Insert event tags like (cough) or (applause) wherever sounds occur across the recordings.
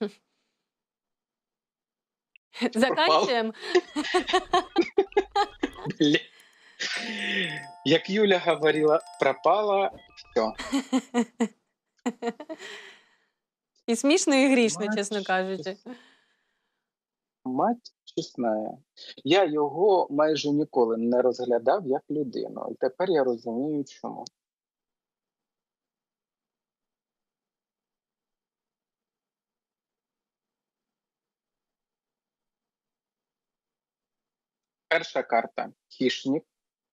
(laughs) Заканчуємо? Бля. Як Юля говорила, пропала все. І смішно, і грішно, Мать чесно кажучи. Мать чесна. Я його майже ніколи не розглядав як людину. І тепер я розумію, чому. Перша карта хищник,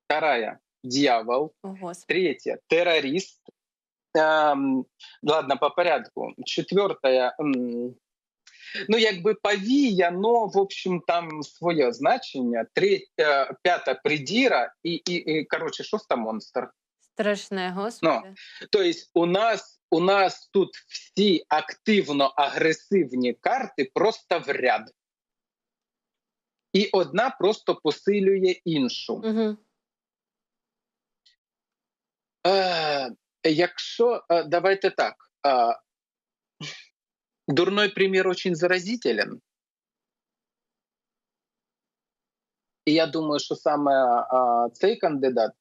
вторая дьявол, О, Господи. третья террорист. Эм, ладно, по порядку. Четвертая, м, ну, якби повія, но, в общем, там своє значення. Третя, п'ята придіра і, і, і коротше, шоста монстр. Страшне, господи. Тобто, у нас у нас тут всі активно агресивні карти просто в ряд. І одна просто посилює іншу. Угу. Е, якщо е, давайте так. Е, дурной пример очень заразителен. І я думаю, що саме е, цей кандидат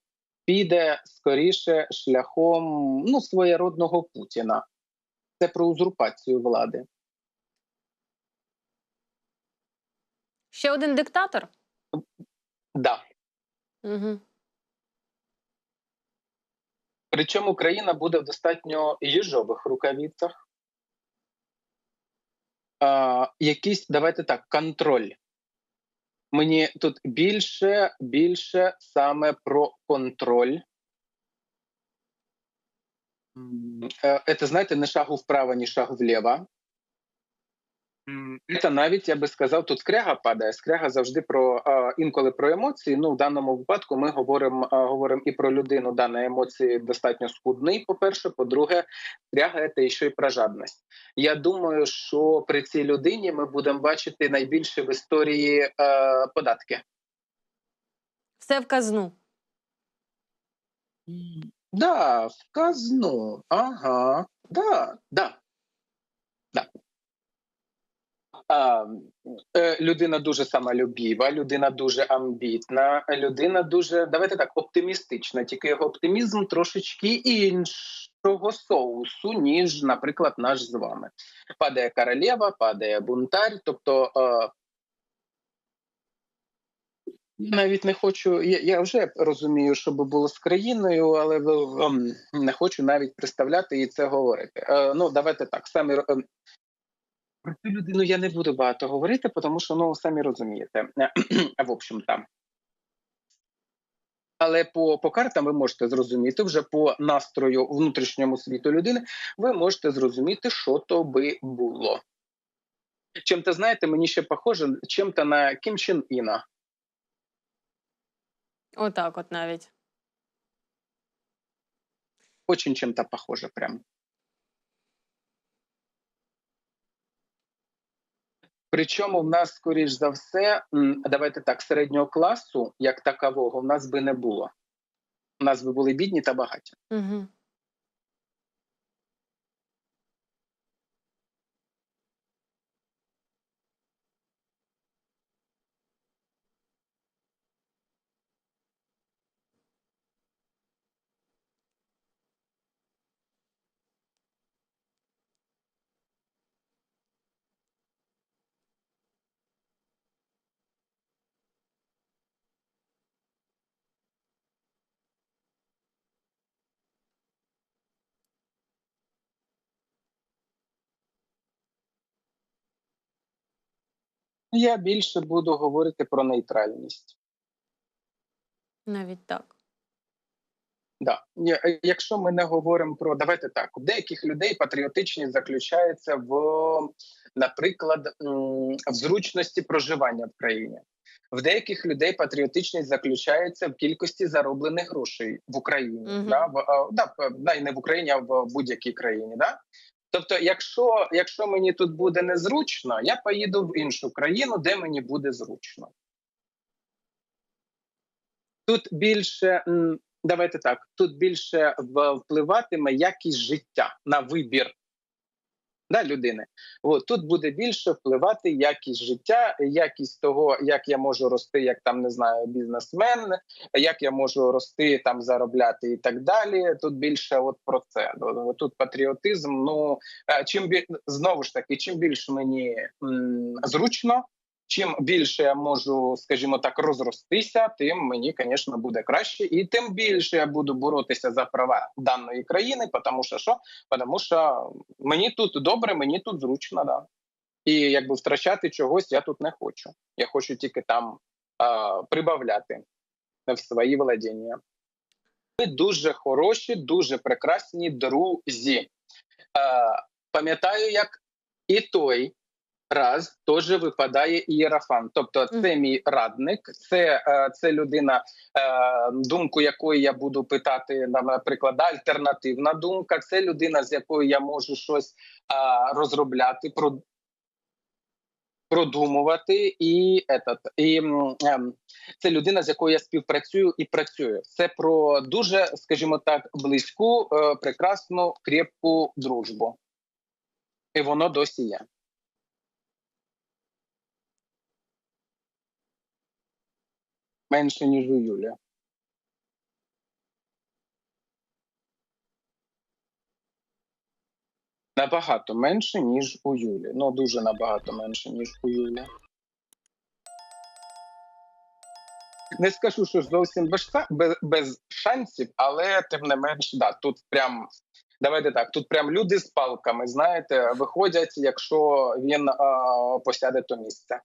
піде скоріше шляхом ну, своєродного Путіна. Це про узурпацію влади. Ще один диктатор? Да. Угу. Причому Україна буде в достатньо їжових рукавицях. А, якийсь, давайте так, контроль. Мені тут більше, більше саме про контроль. Е, Це, знаєте, не шагу вправо, ні шагу вліво. Це навіть, я би сказав, тут скряга падає. Скряга завжди про а, інколи про емоції. Ну, в даному випадку ми говоримо а, говоримо і про людину. Дані емоції достатньо скудний. По-перше, по-друге, скряга це ще й про жадність. Я думаю, що при цій людині ми будемо бачити найбільше в історії податки. Все в казну. Да, в казну. Ага, да, да. да. А, е, людина дуже самолюбіва, людина дуже амбітна, людина дуже, давайте так, оптимістична. Тільки його оптимізм трошечки іншого соусу, ніж, наприклад, наш з вами. Падає королева, падає бунтар. Тобто е, я навіть не хочу. Я, я вже розумію, що би було з країною, але ем, не хочу навіть представляти і це говорити. Е, ну, давайте так. Самі ем, про цю людину я не буду багато говорити, тому що ну самі розумієте. (clears throat) в общем там. Але по, по картам ви можете зрозуміти вже по настрою внутрішньому світу людини, ви можете зрозуміти, що то би було. Чим-то, знаєте, мені ще похоже чим-то на Кім Чен Іна. Отак, от навіть. Очень чем-то похоже прям. Причому в нас, скоріш за все, давайте так, середнього класу, як такового, в нас би не було. У нас би були бідні та багаті. Угу. Я більше буду говорити про нейтральність. Навіть так. Да. Якщо ми не говоримо про давайте так, у деяких людей патріотичність заключається в, наприклад, в зручності проживання в країні. В деяких людей патріотичність заключається в кількості зароблених грошей в Україні. Мгм. Да? В, да, не в Україні, а в будь-якій країні. Да? Тобто, якщо, якщо мені тут буде незручно, я поїду в іншу країну, де мені буде зручно. Тут більше давайте так. Тут більше впливатиме якість життя на вибір. Да, людини. От, тут буде більше впливати якість життя, якість того, як я можу рости, як там не знаю, бізнесмен, як я можу рости, там заробляти і так далі. Тут більше от про це. Тут патріотизм. Ну е, чим бі... знову ж таки, чим більше мені м, зручно. Чим більше я можу, скажімо так, розростися, тим мені, звісно, буде краще, і тим більше я буду боротися за права даної країни, тому що що? Тому що мені тут добре, мені тут зручно, да. І якби втрачати чогось я тут не хочу. Я хочу тільки там а, прибавляти в свої владіння. Ви дуже хороші, дуже прекрасні друзі. А, пам'ятаю, як і той раз теж випадає ієрафан. Тобто, це мій радник, це, е, це людина, е, думку якої я буду питати, наприклад, альтернативна думка. Це людина, з якою я можу щось е, розробляти, про, продумувати, і, этот, і ем, це людина, з якою я співпрацюю і працюю. Це про дуже, скажімо так, близьку, прекрасну, крепку дружбу. І воно досі є. Менше, ніж у Юлі. Набагато менше, ніж у Юлі. Ну, дуже набагато менше, ніж у Юлі. Не скажу, що зовсім без, без, без шансів, але тим не менш, да, тут прям. Давайте так, тут прям люди з палками, знаєте, виходять, якщо він а, посяде то місце.